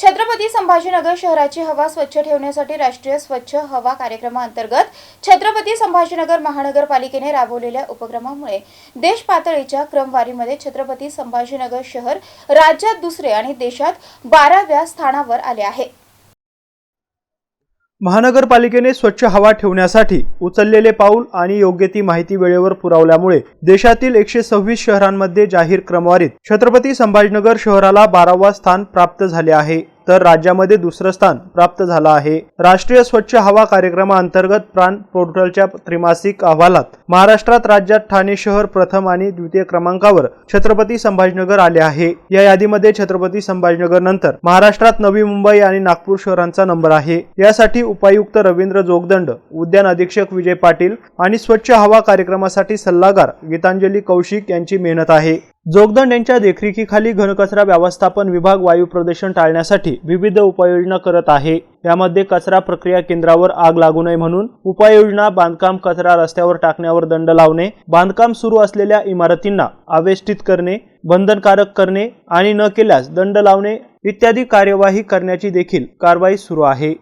छत्रपती संभाजीनगर शहराची हवा स्वच्छ ठेवण्यासाठी राष्ट्रीय स्वच्छ हवा कार्यक्रमाअंतर्गत छत्रपती संभाजीनगर महानगरपालिकेने राबवलेल्या उपक्रमामुळे देश पातळीच्या क्रमवारीमध्ये छत्रपती संभाजीनगर शहर राज्यात दुसरे आणि देशात बाराव्या स्थानावर आले आहे. महानगरपालिकेने स्वच्छ हवा ठेवण्यासाठी उचललेले पाऊल आणि योग्य ती माहिती वेळेवर पुरवल्यामुळे देशातील एकशे सव्वीस शहरांमध्ये जाहीर क्रमवारीत छत्रपती संभाजीनगर शहराला बारावा स्थान प्राप्त झाले आहे. तर राज्यामध्ये दुसरं स्थान प्राप्त झालं आहे. राष्ट्रीय स्वच्छ हवा कार्यक्रमाअंतर्गत प्राण पोर्टलच्या त्रिमासिक अहवालात महाराष्ट्रात राज्यात ठाणे शहर प्रथम आणि द्वितीय क्रमांकावर छत्रपती संभाजीनगर आले आहे. या यादीमध्ये छत्रपती संभाजीनगर नंतर महाराष्ट्रात नवी मुंबई आणि नागपूर शहरांचा नंबर आहे. यासाठी उपायुक्त रवींद्र जोगदंड उद्यान अधीक्षक विजय पाटील आणि स्वच्छ हवा कार्यक्रमासाठी सल्लागार गीतांजली कौशिक यांची मेहनत आहे. जोगदंड यांच्या देखरेखीखाली घनकचरा व्यवस्थापन विभाग वायू प्रदूषण टाळण्यासाठी विविध उपाययोजना करत आहे. यामध्ये कचरा प्रक्रिया केंद्रावर आग लागू नये म्हणून उपाययोजना बांधकाम कचरा रस्त्यावर टाकण्यावर दंड लावणे बांधकाम सुरू असलेल्या इमारतींना आवेष्टित करणे बंधनकारक करणे आणि न केल्यास दंड लावणे इत्यादी कार्यवाही करण्याची देखील कारवाई सुरू आहे.